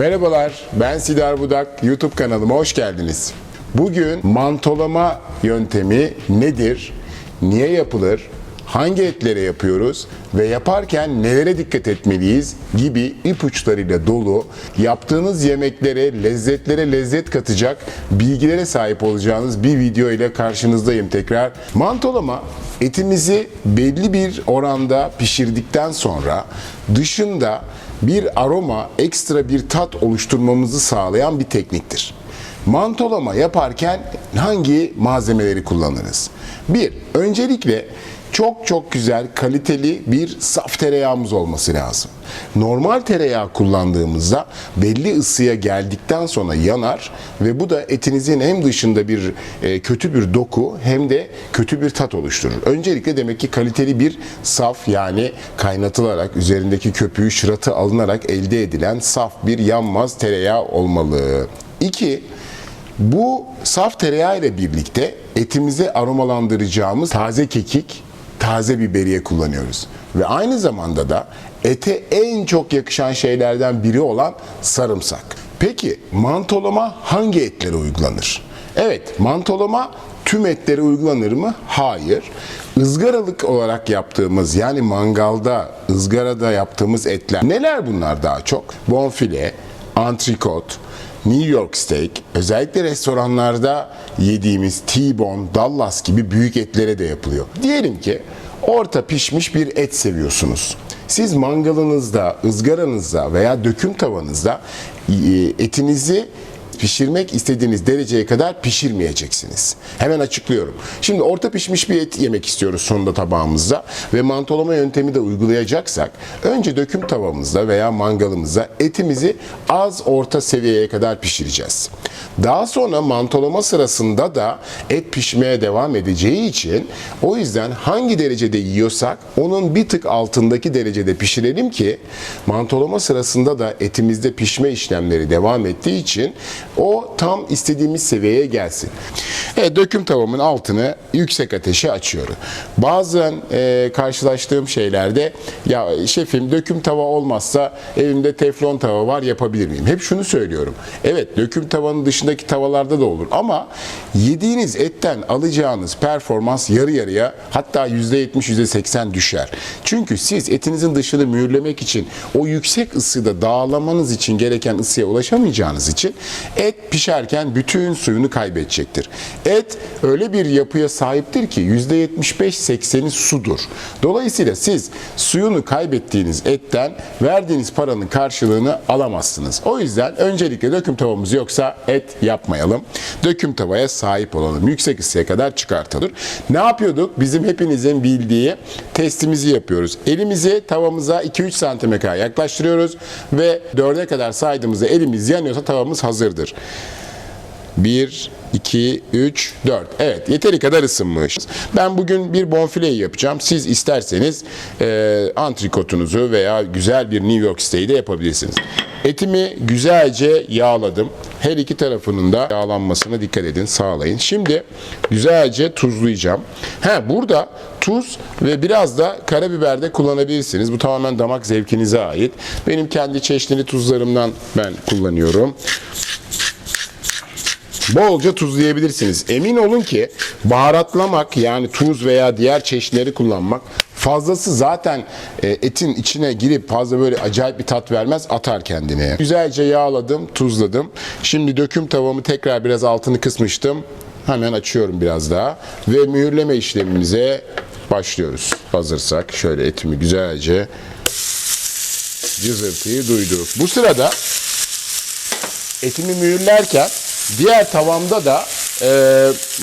Merhabalar, ben Sidar Budak. YouTube kanalıma hoş geldiniz. Bugün mantolama yöntemi nedir? Niye yapılır? Hangi etlere yapıyoruz ve yaparken nelere dikkat etmeliyiz gibi ipuçlarıyla dolu yaptığınız yemeklere, lezzetlere lezzet katacak bilgilere sahip olacağınız bir video ile karşınızdayım tekrar. Mantolama etimizi belli bir oranda pişirdikten sonra dışında bir aroma, ekstra bir tat oluşturmamızı sağlayan bir tekniktir. Mantolama yaparken hangi malzemeleri kullanırız? Bir, öncelikle çok çok güzel, kaliteli bir saf tereyağımız olması lazım. Normal tereyağı kullandığımızda belli ısıya geldikten sonra yanar ve bu da etinizin hem dışında bir e, kötü bir doku hem de kötü bir tat oluşturur. Öncelikle demek ki kaliteli bir saf yani kaynatılarak üzerindeki köpüğü şıratı alınarak elde edilen saf bir yanmaz tereyağı olmalı. İki, bu saf tereyağı ile birlikte etimizi aromalandıracağımız taze kekik, taze biberiye kullanıyoruz. Ve aynı zamanda da ete en çok yakışan şeylerden biri olan sarımsak. Peki mantolama hangi etlere uygulanır? Evet, mantolama tüm etlere uygulanır mı? Hayır. Izgaralık olarak yaptığımız yani mangalda, ızgarada yaptığımız etler neler bunlar daha çok? Bonfile, antrikot, New York steak, özellikle restoranlarda yediğimiz T-bone, Dallas gibi büyük etlere de yapılıyor. Diyelim ki orta pişmiş bir et seviyorsunuz. Siz mangalınızda, ızgaranızda veya döküm tavanızda e, etinizi pişirmek istediğiniz dereceye kadar pişirmeyeceksiniz. Hemen açıklıyorum. Şimdi orta pişmiş bir et yemek istiyoruz sonunda tabağımızda ve mantolama yöntemi de uygulayacaksak önce döküm tavamızda veya mangalımızda etimizi az orta seviyeye kadar pişireceğiz. Daha sonra mantolama sırasında da et pişmeye devam edeceği için o yüzden hangi derecede yiyorsak onun bir tık altındaki derecede pişirelim ki mantolama sırasında da etimizde pişme işlemleri devam ettiği için o tam istediğimiz seviyeye gelsin. Evet, döküm tavamın altını yüksek ateşe açıyorum. Bazen e, karşılaştığım şeylerde ya şefim döküm tava olmazsa evimde teflon tava var yapabilir miyim? Hep şunu söylüyorum. Evet döküm tavanın dışındaki tavalarda da olur ama yediğiniz etten alacağınız performans yarı yarıya hatta %70 %80 düşer. Çünkü siz etinizin dışını mühürlemek için o yüksek ısıda dağlamanız için gereken ısıya ulaşamayacağınız için et pişerken bütün suyunu kaybedecektir. Et öyle bir yapıya sahiptir ki %75-80'i sudur. Dolayısıyla siz suyunu kaybettiğiniz etten verdiğiniz paranın karşılığını alamazsınız. O yüzden öncelikle döküm tavamız yoksa et yapmayalım. Döküm tavaya sahip olalım. Yüksek ısıya kadar çıkartalım. Ne yapıyorduk? Bizim hepinizin bildiği testimizi yapıyoruz. Elimizi tavamıza 2-3 santime kadar yaklaştırıyoruz ve 4'e kadar saydığımızda elimiz yanıyorsa tavamız hazırdır. 1, 2, 3, 4. Evet yeteri kadar ısınmış. Ben bugün bir bonfileyi yapacağım. Siz isterseniz e, antrikotunuzu veya güzel bir New York steak'i de yapabilirsiniz. Etimi güzelce yağladım. Her iki tarafının da yağlanmasına dikkat edin, sağlayın. Şimdi güzelce tuzlayacağım. Ha burada tuz ve biraz da karabiber de kullanabilirsiniz. Bu tamamen damak zevkinize ait. Benim kendi çeşitli tuzlarımdan ben kullanıyorum. Bolca tuzlayabilirsiniz. Emin olun ki baharatlamak yani tuz veya diğer çeşitleri kullanmak fazlası zaten e, etin içine girip fazla böyle acayip bir tat vermez atar kendini. Güzelce yağladım, tuzladım. Şimdi döküm tavamı tekrar biraz altını kısmıştım. Hemen açıyorum biraz daha ve mühürleme işlemimize başlıyoruz. Hazırsak şöyle etimi güzelce cızırtıyı duyduk. Bu sırada etimi mühürlerken diğer tavamda da e,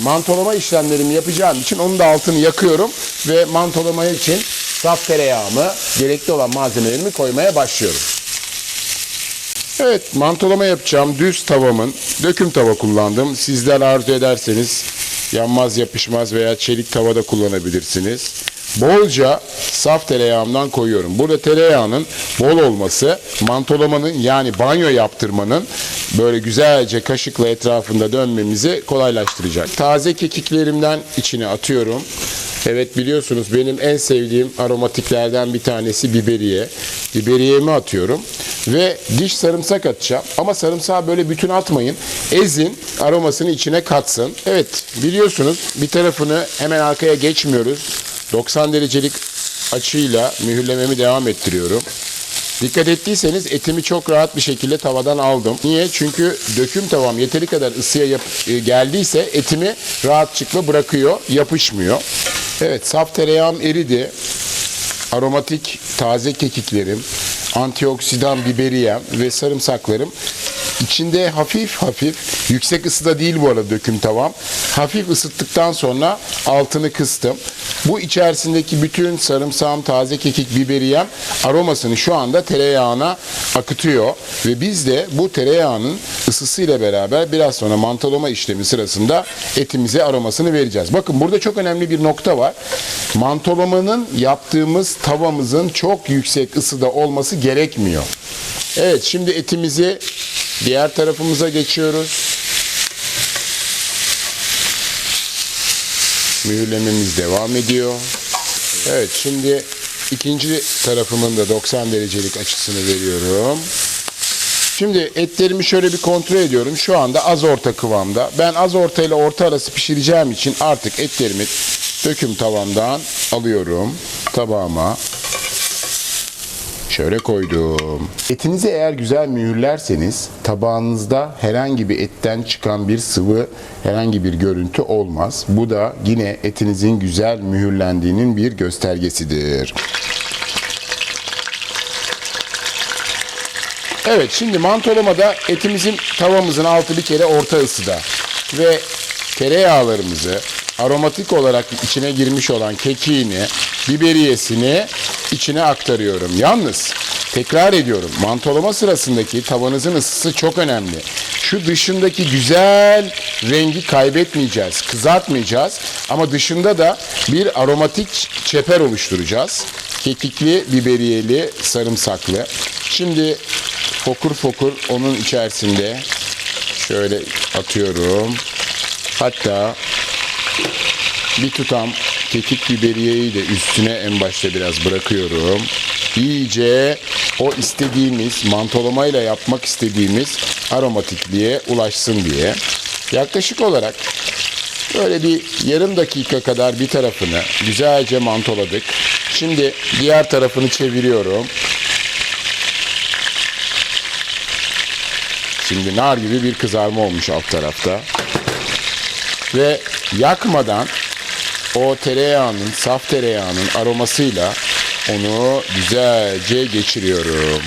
mantolama işlemlerimi yapacağım için onun da altını yakıyorum ve mantolama için saf tereyağımı, gerekli olan malzemelerimi koymaya başlıyorum. Evet, mantolama yapacağım düz tavamın döküm tava kullandım. Sizler arzu ederseniz yanmaz yapışmaz veya çelik tava da kullanabilirsiniz. Bolca saf tereyağımdan koyuyorum. Burada tereyağının bol olması mantolamanın yani banyo yaptırmanın böyle güzelce kaşıkla etrafında dönmemizi kolaylaştıracak. Taze kekiklerimden içine atıyorum. Evet biliyorsunuz benim en sevdiğim aromatiklerden bir tanesi biberiye. Biberiyemi atıyorum ve diş sarımsak atacağım. Ama sarımsağı böyle bütün atmayın. Ezin aromasını içine katsın. Evet biliyorsunuz bir tarafını hemen arkaya geçmiyoruz. 90 derecelik açıyla mühürlememi devam ettiriyorum. Dikkat ettiyseniz etimi çok rahat bir şekilde tavadan aldım. Niye? Çünkü döküm tavam yeteri kadar ısıya yap- e, geldiyse etimi rahatçıkla bırakıyor, yapışmıyor. Evet, saf tereyağım eridi. Aromatik taze kekiklerim, antioksidan biberiyem ve sarımsaklarım içinde hafif hafif yüksek ısıda değil bu arada döküm tavam. Hafif ısıttıktan sonra altını kıstım. Bu içerisindeki bütün sarımsağım, taze kekik, biberiyem aromasını şu anda tereyağına akıtıyor ve biz de bu tereyağının ısısıyla beraber biraz sonra mantolama işlemi sırasında etimize aromasını vereceğiz. Bakın burada çok önemli bir nokta var. Mantolamanın yaptığımız tavamızın çok yüksek ısıda olması gerekmiyor. Evet şimdi etimizi diğer tarafımıza geçiyoruz. Mühürlememiz devam ediyor. Evet şimdi ikinci tarafımın da 90 derecelik açısını veriyorum. Şimdi etlerimi şöyle bir kontrol ediyorum. Şu anda az orta kıvamda. Ben az orta ile orta arası pişireceğim için artık etlerimi döküm tavamdan alıyorum tabağıma. Şöyle koydum. Etinizi eğer güzel mühürlerseniz tabağınızda herhangi bir etten çıkan bir sıvı, herhangi bir görüntü olmaz. Bu da yine etinizin güzel mühürlendiğinin bir göstergesidir. Evet şimdi mantolamada etimizin tavamızın altı bir kere orta ısıda ve tereyağlarımızı aromatik olarak içine girmiş olan kekiğini, biberiyesini içine aktarıyorum. Yalnız tekrar ediyorum mantolama sırasındaki tavanızın ısısı çok önemli. Şu dışındaki güzel rengi kaybetmeyeceğiz, kızartmayacağız ama dışında da bir aromatik çeper oluşturacağız. Kekikli, biberiyeli, sarımsaklı. Şimdi fokur fokur onun içerisinde şöyle atıyorum. Hatta bir tutam kekik biberiyeyi de üstüne en başta biraz bırakıyorum. İyice o istediğimiz mantolamayla yapmak istediğimiz aromatikliğe ulaşsın diye. Yaklaşık olarak böyle bir yarım dakika kadar bir tarafını güzelce mantoladık. Şimdi diğer tarafını çeviriyorum. Şimdi nar gibi bir kızarma olmuş alt tarafta. Ve yakmadan o tereyağının, saf tereyağının aromasıyla onu güzelce geçiriyorum.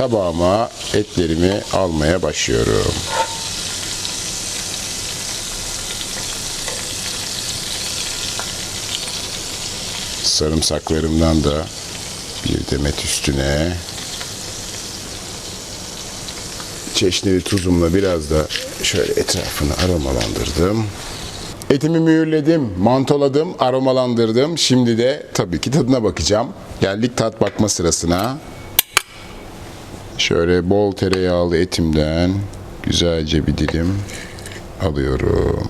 Tabağıma etlerimi almaya başlıyorum. Sarımsaklarımdan da bir demet üstüne çeşnili tuzumla biraz da şöyle etrafını aromalandırdım. Etimi mühürledim, mantoladım, aromalandırdım. Şimdi de tabii ki tadına bakacağım. Geldik tat bakma sırasına. Şöyle bol tereyağlı etimden güzelce bir dilim alıyorum.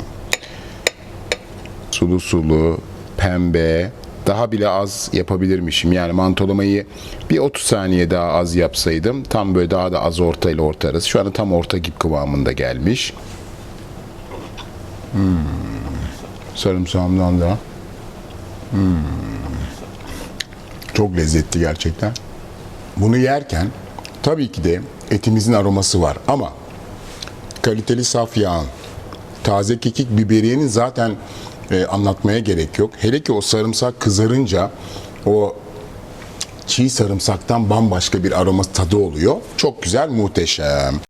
Sulu sulu, pembe, daha bile az yapabilirmişim. Yani mantolamayı bir 30 saniye daha az yapsaydım tam böyle daha da az orta ile orta arası. Şu anda tam orta gibi kıvamında gelmiş. Hmm. Sarımsağımdan da. Hmm. Çok lezzetli gerçekten. Bunu yerken tabii ki de etimizin aroması var ama kaliteli saf yağın, taze kekik biberiyenin zaten e, anlatmaya gerek yok. Hele ki o sarımsak kızarınca o çiğ sarımsaktan bambaşka bir aroma tadı oluyor. Çok güzel, muhteşem.